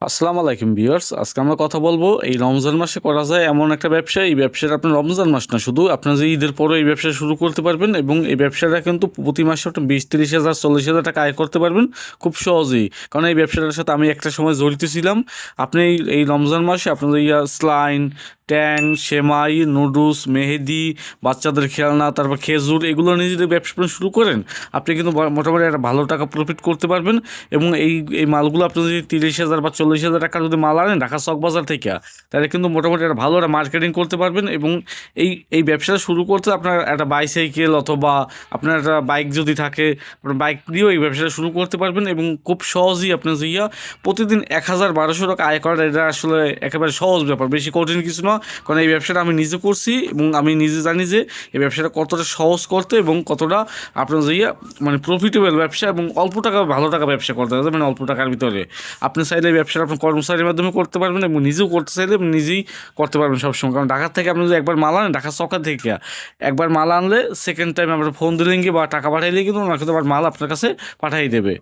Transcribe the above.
আসসালামু আলাইকুম ভিউয়ার্স, আজকে আমরা কথা বলব এই রমজান মাসে করা যায় এমন একটা ব্যবসা। এই ব্যবসাটা আপনার রমজান মাস না, শুধু আপনার যে ঈদের পরে এই ব্যবসা শুরু করতে পারবেন এবং এই ব্যবসাটা কিন্তু প্রতি মাসে আপনি বিশ, তিরিশ হাজার, চল্লিশ হাজার টাকা আয় করতে পারবেন খুব সহজেই। কারণ এই ব্যবসাটার সাথে আমি একটা সময় জড়িত ছিলাম। আপনি এই- এই রমজান মাসে আপনাদের ইয়া স্লাইন ট্যাং, সেমাই, নুডলস, মেহেদি, বাচ্চাদের খেলনা, তারপর খেজুর, এগুলো নিয়ে যদি ব্যবসা শুরু করেন, আপনি কিন্তু মোটামুটি একটা ভালো টাকা প্রফিট করতে পারবেন। এবং এই এই মালগুলো আপনি যদি তিরিশ হাজার বা চল্লিশ হাজার টাকা যদি মাল আনেন ঢাকা চক বাজার থেকে, তাহলে কিন্তু মোটামুটি একটা ভালো একটা মার্কেটিং করতে পারবেন। এবং এই এই ব্যবসাটা শুরু করতে আপনার একটা বাইসাইকেল অথবা আপনার একটা বাইক যদি থাকে, আপনার বাইক দিয়েও এই ব্যবসাটা শুরু করতে পারবেন। এবং খুব সহজেই আপনি ইয়া, প্রতিদিন এক হাজার বারোশো টাকা আয় করা এটা আসলে একেবারে সহজ ব্যাপার। বেশি কঠিন কিছু না। কারণ এই ব্যবসাটা আমি নিজে করছি এবং আমি নিজে জানি যে এই ব্যবসাটা কতটা সহজ করতে এবং কতটা আপনার যে মানে প্রফিটেবল ব্যবসা এবং অল্প টাকা ভালো টাকা ব্যবসা করতে হবে মানে অল্প টাকার ভিতরে। আপনি চাইলে এই ব্যবসাটা আপনার কর্মচারীর মাধ্যমে করতে পারবেন এবং নিজেও করতে চাইলে নিজেই করতে পারবেন সবসময়। কারণ ঢাকা থেকে আপনি যদি একবার মাল আনেন ঢাকা চকা থেকে একবার মাল আনলে সেকেন্ড টাইম আপনার ফোন দিলেন কি বা টাকা পাঠাইলে কিন্তু ওনার কিন্তু আবার মাল আপনার কাছে পাঠাই দেবে।